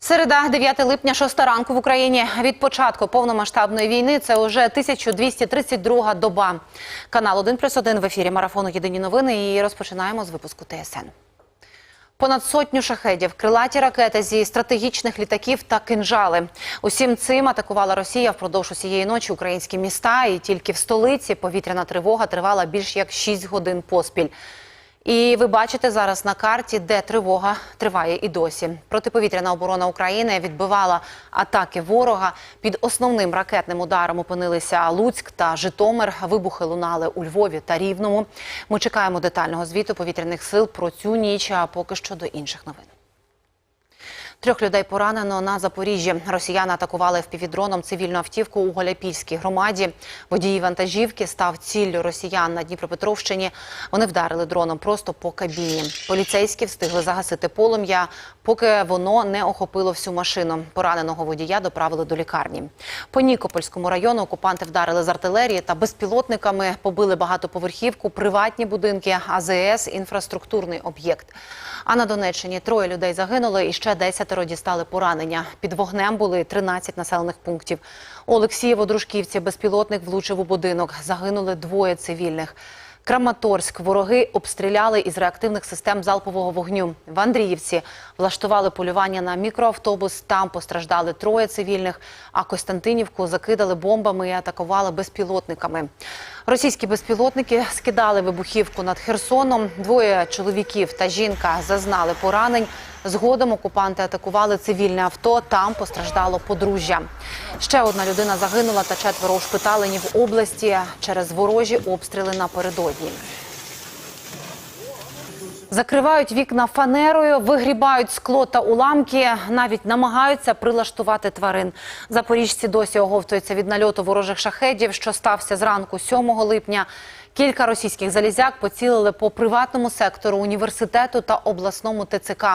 Середа, 9 липня, 6 ранку в Україні. Від початку повномасштабної війни це уже 1232 доба. Канал 1 плюс 1 в ефірі марафону Єдині новини і розпочинаємо з випуску ТСН. Понад сотню шахедів, крилаті ракети зі стратегічних літаків та кинжали. Усім цим атакувала Росія впродовж усієї ночі українські міста. І тільки в столиці повітряна тривога тривала більш як 6 годин поспіль. І ви бачите зараз на карті, де тривога триває і досі. Протиповітряна оборона України відбивала атаки ворога. Під основним ракетним ударом опинилися Луцьк та Житомир. Вибухи лунали у Львові та Рівному. Ми чекаємо детального звіту повітряних сил про цю ніч. А поки що до інших новин. Трьох людей поранено на Запоріжжі. Росіяни атакували впівдроном цивільну автівку у Голяпільській громаді. Водій вантажівки став ціллю росіян на Дніпропетровщині. Вони вдарили дроном просто по кабіні. Поліцейські встигли загасити полум'я, поки воно не охопило всю машину. Пораненого водія доправили до лікарні. По Нікопольському району окупанти вдарили з артилерії та безпілотниками, побили багатоповерхівку, приватні будинки, АЗС, інфраструктурний об'єкт. А на Донеччині троє людей загинули і ще десятеро дістали поранення. Під вогнем були 13 населених пунктів. У Олексієво-Дружківці безпілотник влучив у будинок. Загинули двоє цивільних. Краматорськ вороги обстріляли із реактивних систем залпового вогню. В Андріївці влаштували полювання на мікроавтобус. Там постраждали троє цивільних. А Костянтинівку закидали бомбами і атакували безпілотниками. Російські безпілотники скидали вибухівку над Херсоном. Двоє чоловіків та жінка зазнали поранень. Згодом окупанти атакували цивільне авто. Там постраждало подружжя. Ще одна людина загинула та четверо ушпиталені в області через ворожі обстріли напередодні. Закривають вікна фанерою, вигрібають скло та уламки, навіть намагаються прилаштувати тварин. Запоріжці досі оговтуються від нальоту ворожих шахедів, що стався зранку 7 липня. Кілька російських залізяк поцілили по приватному сектору університету та обласному ТЦК.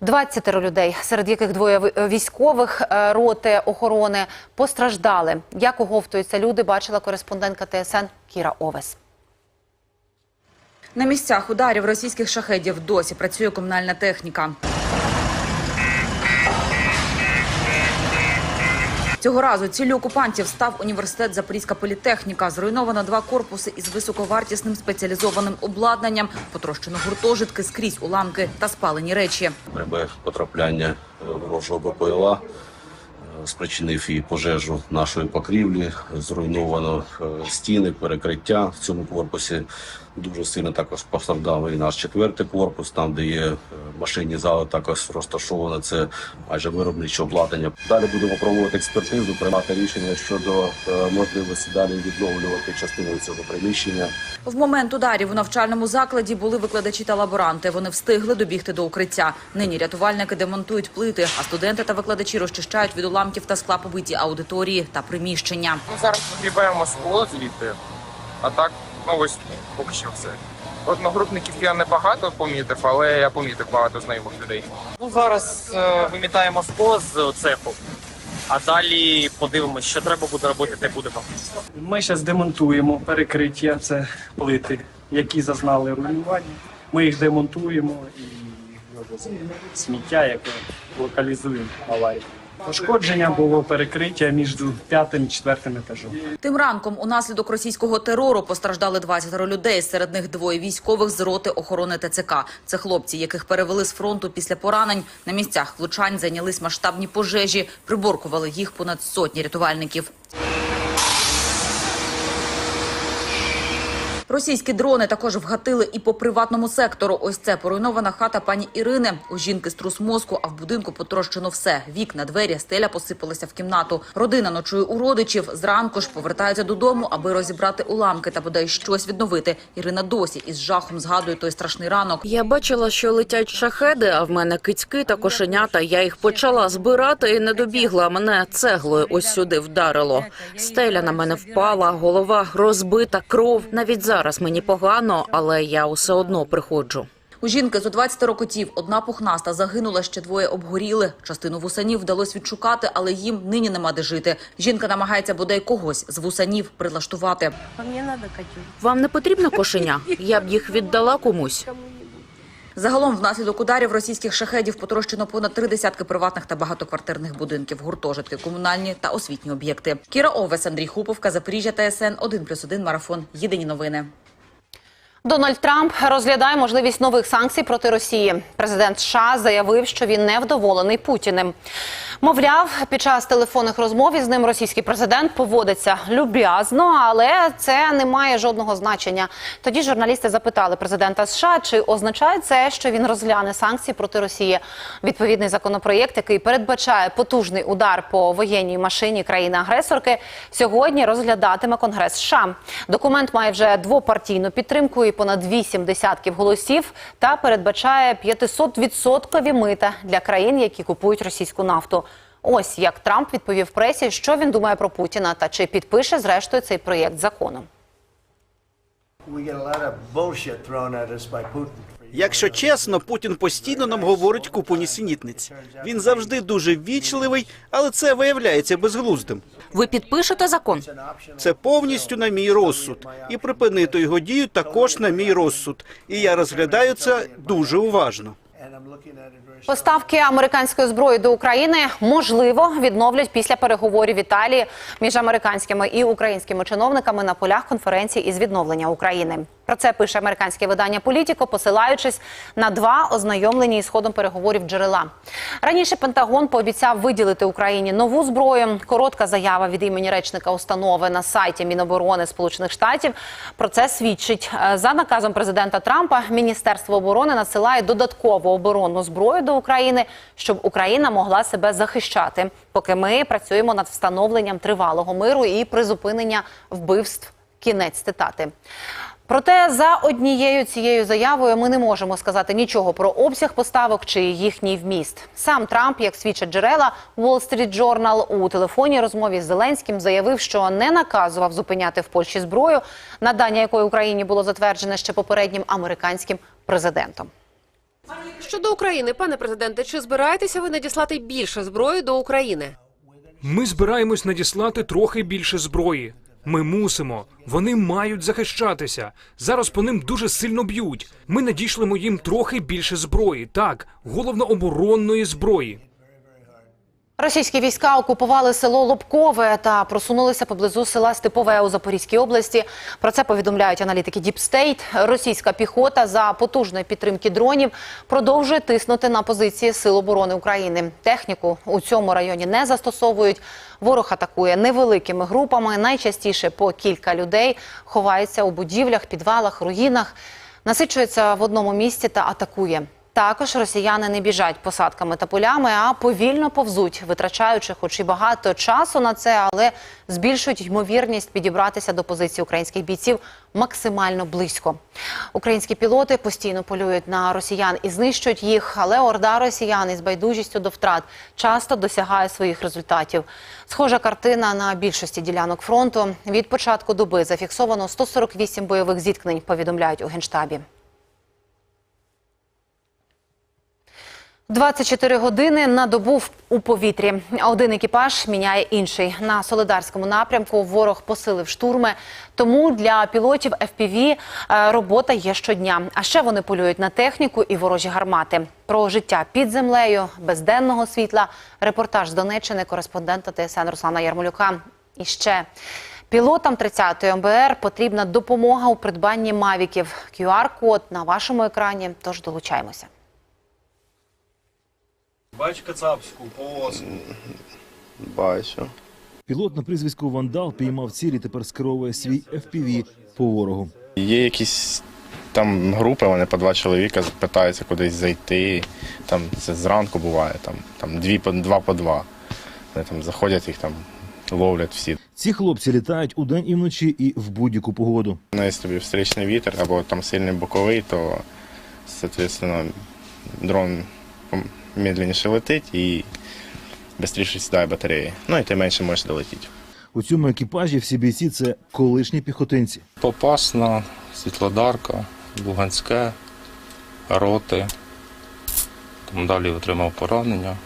20 людей, серед яких двоє військових е, роти охорони, постраждали. Як оговтуються люди, бачила кореспондентка ТСН Кіра Овес. На місцях ударів російських шахедів досі працює комунальна техніка. Цього разу ціллю окупантів став університет Запорізька політехніка. Зруйновано два корпуси із високовартісним спеціалізованим обладнанням, потрощено гуртожитки скрізь уламки та спалені речі. Прибе потрапляння е, ворожого БПЛА спричинив і пожежу нашої покрівлі, зруйновано е, стіни, перекриття в цьому корпусі. Дуже сильно також постраждав і наш четвертий корпус, там де є е, машинні зали, також розташоване це майже виробниче обладнання. Далі будемо проводити експертизу, приймати рішення щодо е, можливості далі відновлювати частину цього приміщення. В момент ударів у навчальному закладі були викладачі та лаборанти. Вони встигли добігти до укриття. Нині рятувальники демонтують плити, а студенти та викладачі розчищають від уламків та скла побиті аудиторії та приміщення. Ми зараз вигрібаємо скло звідти, а так, ну ось поки що все. Одногрупників я не багато помітив, але я помітив багато знайомих людей. Ну зараз е, вимітаємо скло з цеху, а далі подивимось, що треба буде робити, те будемо. Ми зараз демонтуємо перекриття, це плити, які зазнали руйнування. Ми їх демонтуємо і сміття, яке локалізуємо аварію. Пошкодження було перекриття між п'ятим і четвертим етажом. Тим ранком унаслідок російського терору постраждали 20 людей. Серед них двоє військових з роти охорони ТЦК. Це хлопці, яких перевели з фронту після поранень. На місцях влучань зайнялись масштабні пожежі. Приборкували їх понад сотні рятувальників. Російські дрони також вгатили і по приватному сектору. Ось це поруйнована хата пані Ірини. У жінки струс мозку, а в будинку потрощено все. Вікна, двері, стеля посипалися в кімнату. Родина ночує у родичів. Зранку ж повертаються додому, аби розібрати уламки та бодай щось відновити. Ірина досі із жахом згадує той страшний ранок. Я бачила, що летять шахеди, а в мене кицьки та кошенята. Я їх почала збирати і не добігла. Мене цеглою ось сюди вдарило. Стеля на мене впала, голова розбита, кров. Навіть зараз мені погано, але я усе одно приходжу. У жінки зо 20 котів одна пухнаста загинула, ще двоє обгоріли. Частину вусанів вдалося відшукати, але їм нині нема де жити. Жінка намагається бодай когось з вусанів прилаштувати. Вам не потрібно кошеня? Я б їх віддала комусь. Загалом внаслідок ударів російських шахедів потрощено понад три десятки приватних та багатоквартирних будинків, гуртожитки, комунальні та освітні об'єкти. Кіра Овес, Андрій Хуповка, Запоріжжя, ТСН 1+,1 марафон. Єдині новини. Дональд Трамп розглядає можливість нових санкцій проти Росії. Президент США заявив, що він невдоволений Путіним. Мовляв, під час телефонних розмов із ним російський президент поводиться люб'язно, але це не має жодного значення. Тоді журналісти запитали президента США, чи означає це, що він розгляне санкції проти Росії. Відповідний законопроєкт, який передбачає потужний удар по воєнній машині країни-агресорки, сьогодні розглядатиме Конгрес США. Документ має вже двопартійну підтримку і понад вісім десятків голосів та передбачає 500-відсоткові мита для країн, які купують російську нафту. Ось як Трамп відповів пресі, що він думає про Путіна та чи підпише зрештою цей проєкт законом. Якщо чесно, Путін постійно нам говорить купу нісенітниць. Він завжди дуже ввічливий, але це виявляється безглуздим. Ви підпишете закон? Це повністю на мій розсуд, і припинити його дію також на мій розсуд. І я розглядаю це дуже уважно. Поставки американської зброї до України можливо відновлять після переговорів Італії між американськими і українськими чиновниками на полях конференції із відновлення України. Про це пише американське видання Політіко, посилаючись на два ознайомлені із ходом переговорів джерела. Раніше Пентагон пообіцяв виділити Україні нову зброю. Коротка заява від імені речника установи на сайті Міноборони Сполучених Штатів про це свідчить. Е, За наказом президента Трампа Міністерство оборони надсилає додаткову оборонну зброю до України, щоб Україна могла себе захищати, поки ми працюємо над встановленням тривалого миру і призупинення вбивств. Кінець цитати. Проте за однією цією заявою ми не можемо сказати нічого про обсяг поставок чи їхній вміст. Сам Трамп, як свідчать джерела Wall Street Journal, у телефонній розмові з Зеленським заявив, що не наказував зупиняти в Польщі зброю, надання якої Україні було затверджене ще попереднім американським президентом. Щодо України, пане президенте, чи збираєтеся ви надіслати більше зброї до України? Ми збираємось надіслати трохи більше зброї. Ми мусимо. Вони мають захищатися. Зараз по ним дуже сильно б'ють. Ми надішлемо їм трохи більше зброї. Так, головно оборонної зброї. Російські війська окупували село Лобкове та просунулися поблизу села Степове у Запорізькій області. Про це повідомляють аналітики State. Російська піхота за потужної підтримки дронів продовжує тиснути на позиції Сил оборони України. Техніку у цьому районі не застосовують. Ворог атакує невеликими групами. Найчастіше по кілька людей ховаються у будівлях, підвалах, руїнах, насичується в одному місці та атакує. Також росіяни не біжать посадками та полями, а повільно повзуть, витрачаючи хоч і багато часу на це, але збільшують ймовірність підібратися до позиції українських бійців максимально близько. Українські пілоти постійно полюють на росіян і знищують їх, але орда росіян із байдужістю до втрат часто досягає своїх результатів. Схожа картина на більшості ділянок фронту. Від початку доби зафіксовано 148 бойових зіткнень, повідомляють у генштабі. 24 години на добу у повітрі. Один екіпаж міняє інший. На Солидарському напрямку ворог посилив штурми. Тому для пілотів FPV е, робота є щодня. А ще вони полюють на техніку і ворожі гармати. Про життя під землею, без денного світла. Репортаж з Донеччини кореспондента ТСН Руслана Ярмолюка. І ще пілотам 30-ї МБР потрібна допомога у придбанні мавіків. QR-код на вашому екрані. Тож долучаємося. Бач кацапську полоску. Бачу. Пілот на прізвисько Вандал піймав цілі, тепер скеровує свій FPV по ворогу. Є якісь там групи, вони по два чоловіка питаються кудись зайти. Там це зранку буває, там, там дві по два по два. Вони там заходять, їх там ловлять всі. Ці хлопці літають удень і вночі і в будь-яку погоду. Ну, якщо тобі встречний вітер або там сильний боковий, то, соответственно, дрон медленніше летить і швидше сідає батареї. Ну і ти менше можеш долетіти. У цьому екіпажі всі бійці це колишні піхотинці. Попасна, Світлодарка, Луганське, роти. Там далі отримав поранення,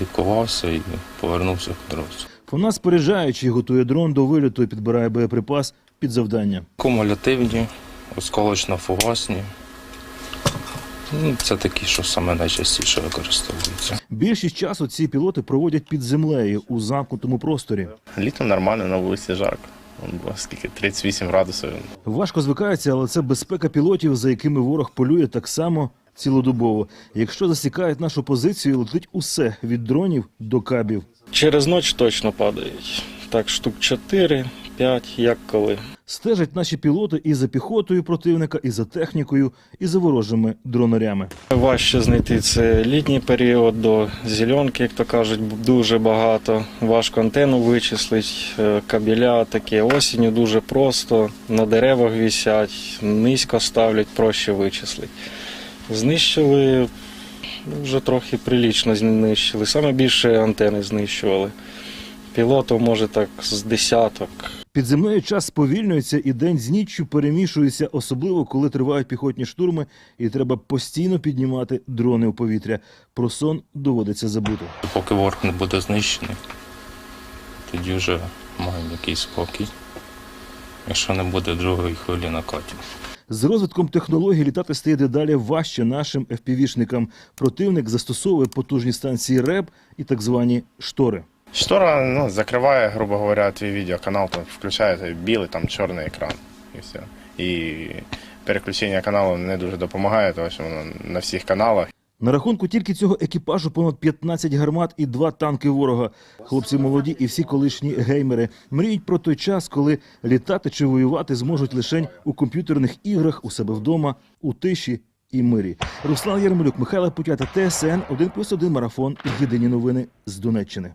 лікувався і повернувся в дорозі. Вона споряджаючи готує дрон до вильоту і підбирає боєприпас під завдання. Кумулятивні, осколочно-фугасні. Ну, це такі, що саме найчастіше використовуються. Більшість часу ці пілоти проводять під землею у замкнутому просторі. Літом нормально, на вулиці жарко. Скільки 38 градусів. Важко звикаються, але це безпека пілотів, за якими ворог полює так само цілодобово. Якщо засікають нашу позицію, летить усе від дронів до кабів. Через ніч точно падають. Так, штук 4, 5, як коли. Стежать наші пілоти і за піхотою противника, і за технікою, і за ворожими дронарями. Важче знайти це літній період до зеленки, як то кажуть, дуже багато. Важко антенну вичислити, е, кабеля таке осінню дуже просто, на деревах висять, низько ставлять, проще вичислити. Знищили вже трохи прилічно знищили. Саме більше антени знищували. Пілотів може так з десяток. Під землею час сповільнюється і день з ніччю перемішується, особливо коли тривають піхотні штурми, і треба постійно піднімати дрони у повітря. Про сон доводиться забути. Поки ворог не буде знищений, тоді вже маємо якийсь спокій. Якщо не буде другої хвилі накатів. З розвитком технологій літати стає дедалі важче нашим FPV-шникам. Противник застосовує потужні станції РЕБ і так звані штори. Штора ну, закриває, грубо говоря, твій відеоканал, там включаєте білий, там чорний екран. І все. І переключення каналу не дуже допомагає, тому що воно на всіх каналах. На рахунку тільки цього екіпажу понад 15 гармат і два танки ворога. Хлопці молоді і всі колишні геймери мріють про той час, коли літати чи воювати зможуть лише у комп'ютерних іграх у себе вдома, у тиші і мирі. Руслан Ярмолюк, Михайло Путята, ТСН 1+,1 марафон. Єдині новини з Донеччини.